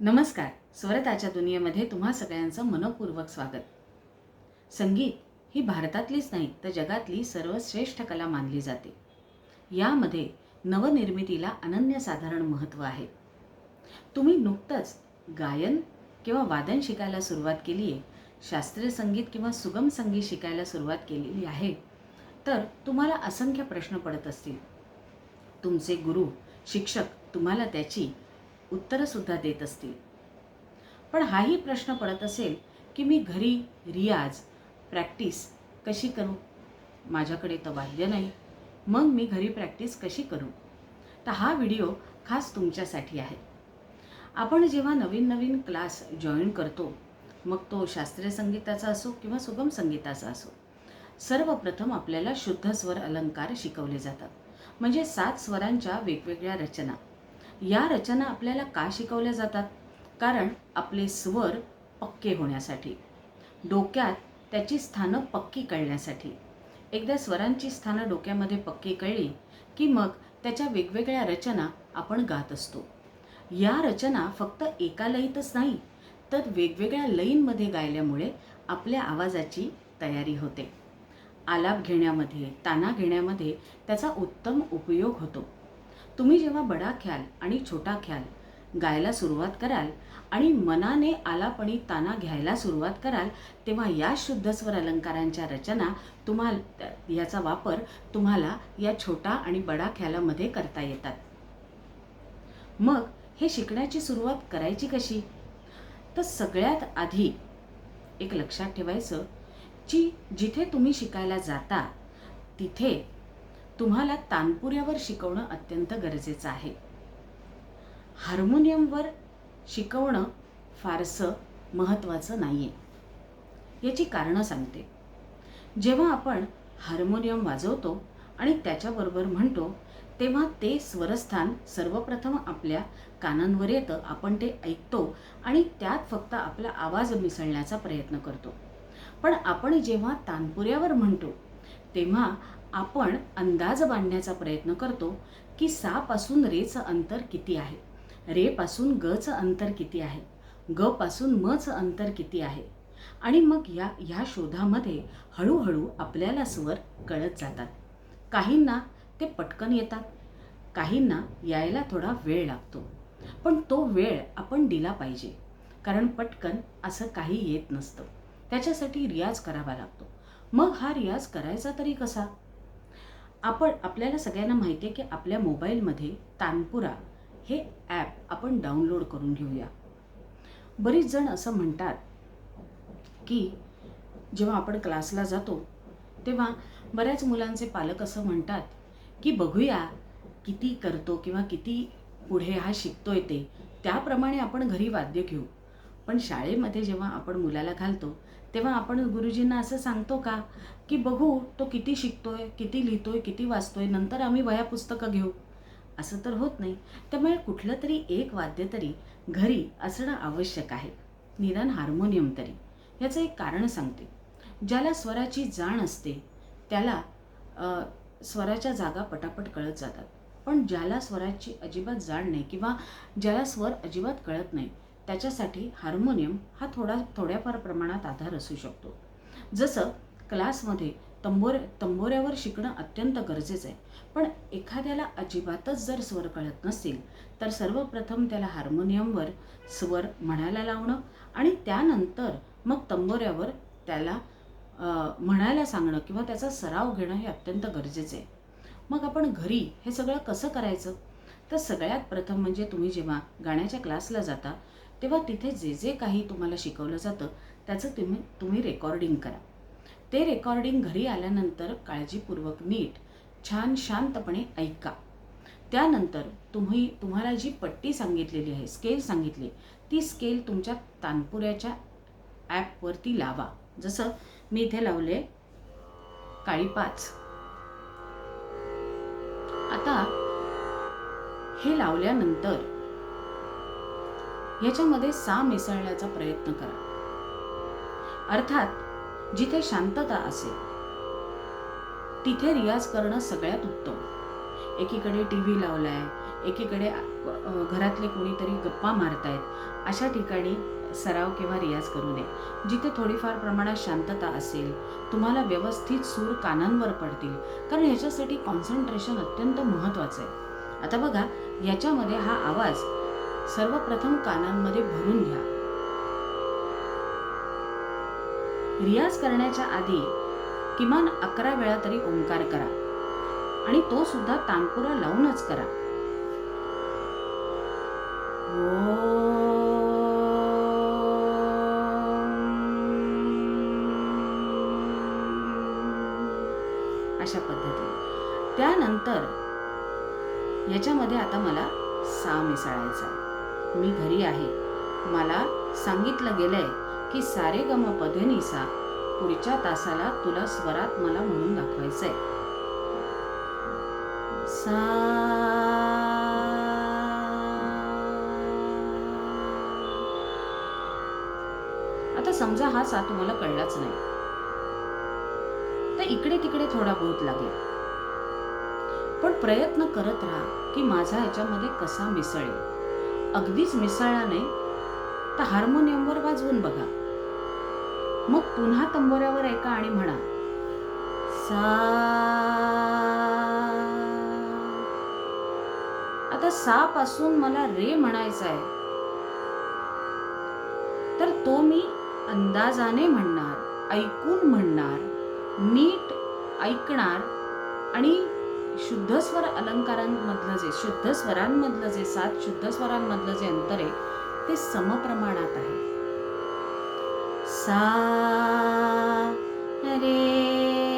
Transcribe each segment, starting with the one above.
नमस्कार. स्वरताच्या दुनियेमध्ये तुम्हा सगळ्यांचं मनपूर्वक स्वागत. संगीत ही भारतातलीच नाही तर जगातली सर्वश्रेष्ठ कला मानली जाते. यामध्ये नवनिर्मितीला अनन्यसाधारण महत्त्व आहे. तुम्ही नुकतंच गायन किंवा वादन शिकायला सुरुवात केली आहे शास्त्रीय संगीत किंवा सुगम संगीत शिकायला सुरुवात केलेली आहे तर तुम्हाला असंख्य प्रश्न पडत असतील. तुमचे गुरु शिक्षक तुम्हाला त्याची उत्तरंसुद्धा देत असतील. पण हाही प्रश्न पडत असेल की मी घरी रियाज प्रॅक्टिस कशी करू? माझ्याकडे तर वाद्य नाही. मग मी घरी प्रॅक्टिस कशी करू? तर हा व्हिडिओ खास तुमच्यासाठी आहे. आपण जेव्हा नवीन नवीन क्लास जॉईन करतो मग तो शास्त्रीय संगीताचा असो किंवा सुगम संगीताचा असो सर्वप्रथम आपल्याला शुद्ध स्वर अलंकार शिकवले जातात. म्हणजे सात स्वरांच्या वेगवेगळ्या रचना. या रचना आपल्याला का शिकवल्या जातात? कारण आपले स्वर पक्के होण्यासाठी डोक्यात त्याची स्थानं पक्की कळण्यासाठी एकदा स्वरांची स्थानं डोक्यामध्ये पक्की कळली की मग त्याच्या वेगवेगळ्या रचना आपण गात असतो. या रचना फक्त एका लईतच नाही तर वेगवेगळ्या लयींमध्ये गायल्यामुळे आपल्या आवाजाची तयारी होते. आलाप घेण्यामध्ये ताना घेण्यामध्ये त्याचा उत्तम उपयोग होतो. तुम्ही जेव्हा बडा ख्याल आणि छोटा ख्याल गायला सुरुवात कराल आणि मनाने आलापणी ताना घ्यायला सुरुवात कराल तेव्हा या शुद्ध स्वर अलंकारांच्या रचना तुम्हाला याचा वापर तुम्हाला या छोटा आणि बडा ख्यालामध्ये करता येतात. मग हे शिकण्याची सुरुवात करायची कशी? तर सगळ्यात आधी एक लक्षात ठेवायचं की जिथे तुम्ही शिकायला जाता तिथे तुम्हाला तानपुऱ्यावर शिकवणं अत्यंत गरजेचं आहे. हार्मोनियमवर शिकवणं फारसं महत्त्वाचं नाही आहे याची कारणं सांगते. जेव्हा आपण हार्मोनियम वाजवतो आणि त्याच्याबरोबर म्हणतो तेव्हा ते स्वरस्थान सर्वप्रथम आपल्या कानांवर येतं आपण ते ऐकतो आणि त्यात फक्त आपला आवाज मिसळण्याचा प्रयत्न करतो. पण आपण जेव्हा तानपुऱ्यावर म्हणतो तेव्हा आपण अंदाज बांधण्याचा प्रयत्न करतो की सापासून रेचं अंतर किती आहे. रेपासून गचं अंतर किती आहे. ग पासून मचं अंतर किती आहे. आणि मग या ह्या शोधामध्ये हळूहळू आपल्याला स्वर कळत जातात. काहींना ते पटकन येतात. काहींना यायला थोडा वेळ लागतो. पण तो वेळ आपण दिला पाहिजे. कारण पटकन असं काही येत नसतं. त्याच्यासाठी रियाज करावा लागतो. मग हा रियाज करायचा तरी कसा? आपण आपल्याला सगळ्यांना माहिती आहे की आपल्या मोबाईलमध्ये तानपुरा हे ॲप आपण डाउनलोड करून घेऊया. बरीच जण असं म्हणतात की जेव्हा आपण क्लासला जातो तेव्हा बऱ्याच मुलांचे पालक असं म्हणतात की बघूया किती करतो किंवा किती पुढे हा शिकतोय ते. त्याप्रमाणे आपण घरी वाद्य घेऊ. पण शाळेमध्ये जेव्हा आपण मुलाला घालतो तेव्हा आपण गुरुजींना असं सांगतो का की बघू तो किती शिकतोय किती लिहितोय किती वाचतोय नंतर आम्ही वह्या पुस्तकं घेऊ. असं तर होत नाही. त्यामुळे कुठलं तरी एक वाद्य तरी घरी असणं आवश्यक आहे. निदान हार्मोनियम तरी. याचं एक कारण सांगते. ज्याला स्वराची जाण असते त्याला स्वराच्या जागा पटापट कळत जातात. पण ज्याला स्वराची अजिबात जाण नाही किंवा ज्याला स्वर अजिबात कळत नाही त्याच्यासाठी हार्मोनियम हा थोडा थोड्याफार प्रमाणात आधार असू शकतो. जसं क्लासमध्ये तंबोर तंबोऱ्यावर शिकणं अत्यंत गरजेचं आहे. पण एखाद्याला अजिबातच जर स्वर कळत नसतील तर सर्वप्रथम त्याला हार्मोनियमवर स्वर म्हणायला लावणं आणि त्यानंतर मग तंबोऱ्यावर त्याला म्हणायला सांगणं किंवा त्याचा सराव घेणं हे अत्यंत गरजेचं आहे. मग आपण घरी हे सगळं कसं करायचं? तर सगळ्यात प्रथम म्हणजे तुम्ही जेव्हा गाण्याच्या क्लासला जाता तेव्हा तिथे जे जे काही तुम्हाला शिकवलं जातं त्याचं तुम्ही तुम्ही रेकॉर्डिंग करा. ते रेकॉर्डिंग घरी आल्यानंतर काळजीपूर्वक नीट छान शांतपणे ऐका. त्यानंतर तुम्ही तुम्हाला जी पट्टी सांगितलेली आहे स्केल सांगितली ती स्केल तुमच्या तानपुऱ्याच्या ॲपवरती लावा. जसं मी इथे लावले काळी पाच. आता हे लावल्यानंतर याच्यामध्ये सा मिसळण्याचा प्रयत्न करा. अर्थात जिथे शांतता असेल तिथे रियाज करणं सगळ्यात उत्तम. एकीकडे टी व्ही लावलाय एकीकडे घरातले कोणीतरी गप्पा मारतायत अशा ठिकाणी सराव किंवा रियाज करू नये. जिथे थोडीफार प्रमाणात शांतता असेल तुम्हाला व्यवस्थित सूर कानांवर पडतील कारण ह्याच्यासाठी कॉन्सन्ट्रेशन अत्यंत महत्त्वाचं आहे. आता बघा याच्यामध्ये हा आवाज सर्वप्रथम कानांमध्ये भरून घ्या. रियाज करण्याच्या आधी किमान अकरा वेळा तरी ओंकार करा आणि तो सुद्धा तानपुरा लावूनच करा. अशा पद्धतीने. त्यानंतर याच्यामध्ये आता मला सा मिसळायचा आहे. मी घरी आहे. मला सांगितलं गेलंय की सारे गम पधनीसा पुढच्या तासाला तुला स्वरात मला म्हणून दाखवायचंय. सा आता समजा हा सा तुम्हाला कळलाच नाही. तर इकडे तिकडे थोडा बहुत लागेल. पण प्रयत्न करत राहा की माझा ह्याच्यामध्ये कसा मिसळेल. अगदीच मिसळला नाही. तर हार्मोनियमवर वाजवून बघा. मग पुन्हा तंबोऱ्यावर ऐका आणि म्हणा सा आता सा पासून मला रे म्हणायचा आहे. तर तो मी अंदाजाने म्हणणार ऐकून म्हणणार नीट ऐकणार आणि शुद्ध स्वर अलंकारांमधलं जे शुद्ध स्वरांमधलं जे सात शुद्ध स्वरांमधलं जे अंतर आहे ते समप्रमाणात आहे. सा रे रे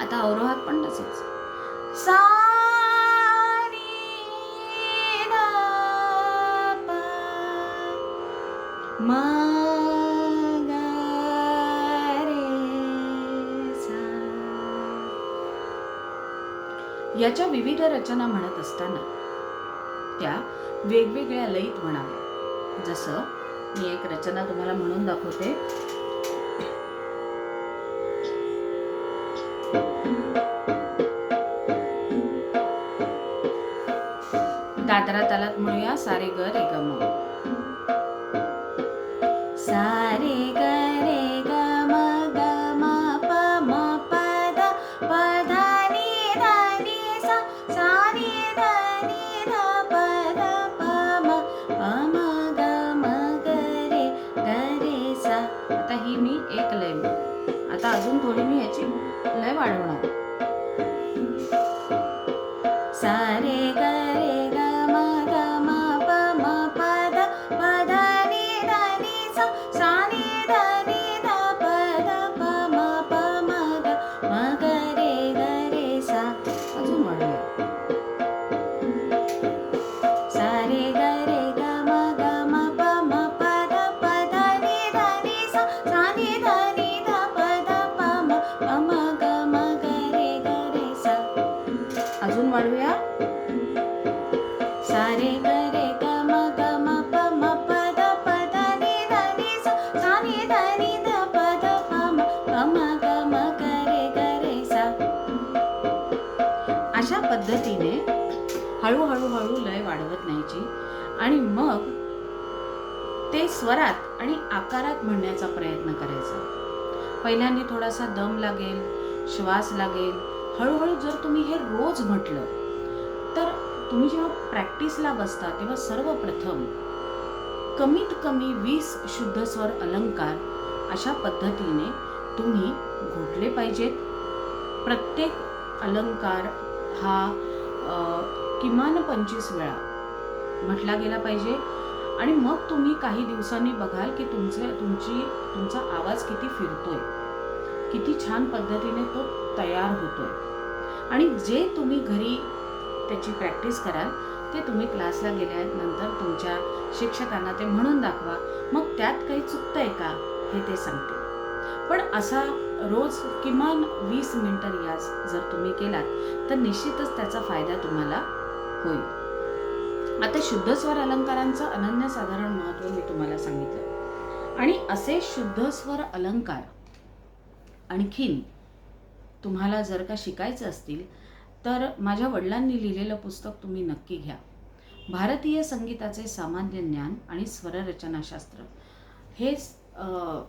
आता अवरोहात पण तसंच. सा नी याच्या विविध रचना म्हणत असताना त्या वेगवेगळ्या लयीत म्हणाव्या जसं मी एक रचना तुम्हाला म्हणून दाखवते. दादरा तालात म्हणूया सारे ग रे ग आता ही मी एक लय आता अजून थोडी मी याची लय वाढवणार. पद्धतीने हळूहळू हळू लय वाढवत न्यायची. आणि मग ते स्वरात आणि आकारात म्हणण्याचा प्रयत्न करायचा. पहिल्यांदा थोडासा दम लागेल श्वास लागेल. हळूहळू जर तुम्ही हे रोज म्हटलं तर तुम्ही जेव्हा प्रॅक्टिसला बसता तेव्हा सर्वप्रथम कमीत कमी वीस शुद्ध स्वर अलंकार अशा पद्धतीने तुम्ही घोटले पाहिजेत. प्रत्येक अलंकार हा किमान पंचवीस वेळा म्हटला गेला पाहिजे. आणि मग तुम्ही काही दिवसांनी बघाल की तुमचे तुमची तुमचा आवाज किती फिरतोय. किती छान पद्धतीने तो तयार होतोय. आणि जे तुम्ही घरी त्याची प्रॅक्टिस कराल ते तुम्ही क्लासला गेल्यानंतर तुमच्या शिक्षकांना ते म्हणून दाखवा. मग त्यात काही चुकतंय का हे ते सांगते. पण असा रोज किमान वीस मिनटं रियाज जर तुम्ही केलात तर निश्चितच त्याचा फायदा तुम्हाला होईल. आता शुद्ध स्वर अलंकारांचं अनन्यसाधारण महत्त्व मी तुम्हाला सांगितलं. आणि असे शुद्ध स्वर अलंकार आणखीन तुम्हाला जर का शिकायचं असतील तर माझ्या वडिलांनी लिहिलेलं पुस्तक तुम्ही नक्की घ्या. भारतीय संगीताचे सामान्य ज्ञान आणि स्वररचनाशास्त्र. हे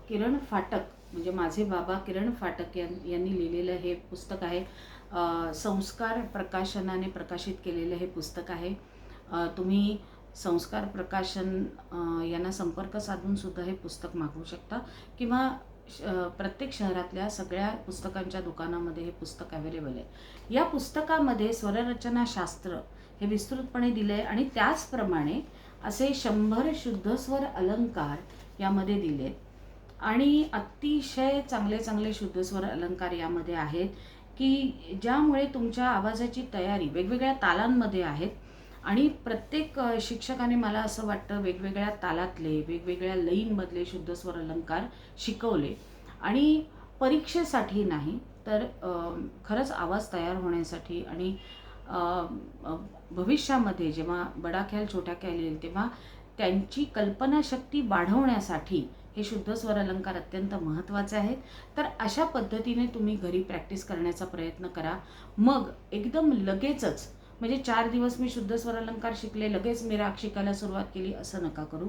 किरण फाटक म्हणजे माझे बाबा किरण फाटक यां यांनी लिहिलेलं हे पुस्तक आहे. संस्कार प्रकाशनाने प्रकाशित केलेलं हे पुस्तक आहे. तुम्ही संस्कार प्रकाशन यांना संपर्क साधूनसुद्धा हे पुस्तक मागवू शकता. किंवा श- प्रत्येक शहरातल्या सगळ्या पुस्तकांच्या दुकानामध्ये हे पुस्तक अवेलेबल आहे. या पुस्तकामध्ये स्वररचनाशास्त्र हे विस्तृतपणे दिले आहे आणि त्याचप्रमाणे असे शंभर शुद्ध स्वर अलंकार यामध्ये दिलेत. आणि अतिशय चांगले चांगले शुद्ध स्वर अलंकार यामध्ये आहेत की ज्यामुळे तुमच्या आवाजाची तयारी वेगवेगळ्या तालांमध्ये आहेत. आणि प्रत्येक शिक्षकाने मला असं वाटतं वेगवेगळ्या तालातले वेगवेगळ्या लईनमधले शुद्धस्वर अलंकार शिकवले. आणि परीक्षेसाठी नाही तर खरंच आवाज तयार होण्यासाठी आणि भविष्यामध्ये जेव्हा बडा ख्याल छोटा ख्याल येईल तेव्हा त्यांची कल्पनाशक्ती वाढवण्यासाठी हे शुद्ध स्वर अलंकार अत्यंत महत्त्वाचे आहेत. तर अशा पद्धतीने तुम्ही घरी प्रॅक्टिस करण्याचा प्रयत्न करा. मग एकदम लगेचच म्हणजे चार दिवस मी शुद्ध स्वर अलंकार शिकले लगेच मी राग शिकायला सुरुवात केली असं नका करू.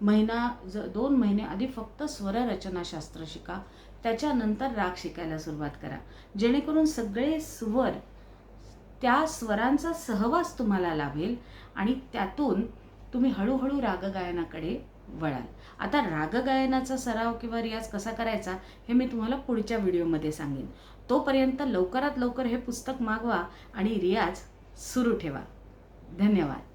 महिना ज दोन महिने आधी फक्त स्वररचनाशास्त्र शिका. त्याच्यानंतर राग शिकायला सुरुवात करा. जेणेकरून सगळे स्वर त्या स्वरांचा सहवास तुम्हाला लाभेल आणि त्यातून तुम्ही हळूहळू रागगायनाकडे वळाल आता रागगायनाचा सराव किंवा रियाज कसा करायचा हे मी तुम्हाला पुढच्या व्हिडिओमध्ये सांगेन. तोपर्यंत लवकरात लवकर हे पुस्तक मागवा आणि रियाज सुरू ठेवा. धन्यवाद.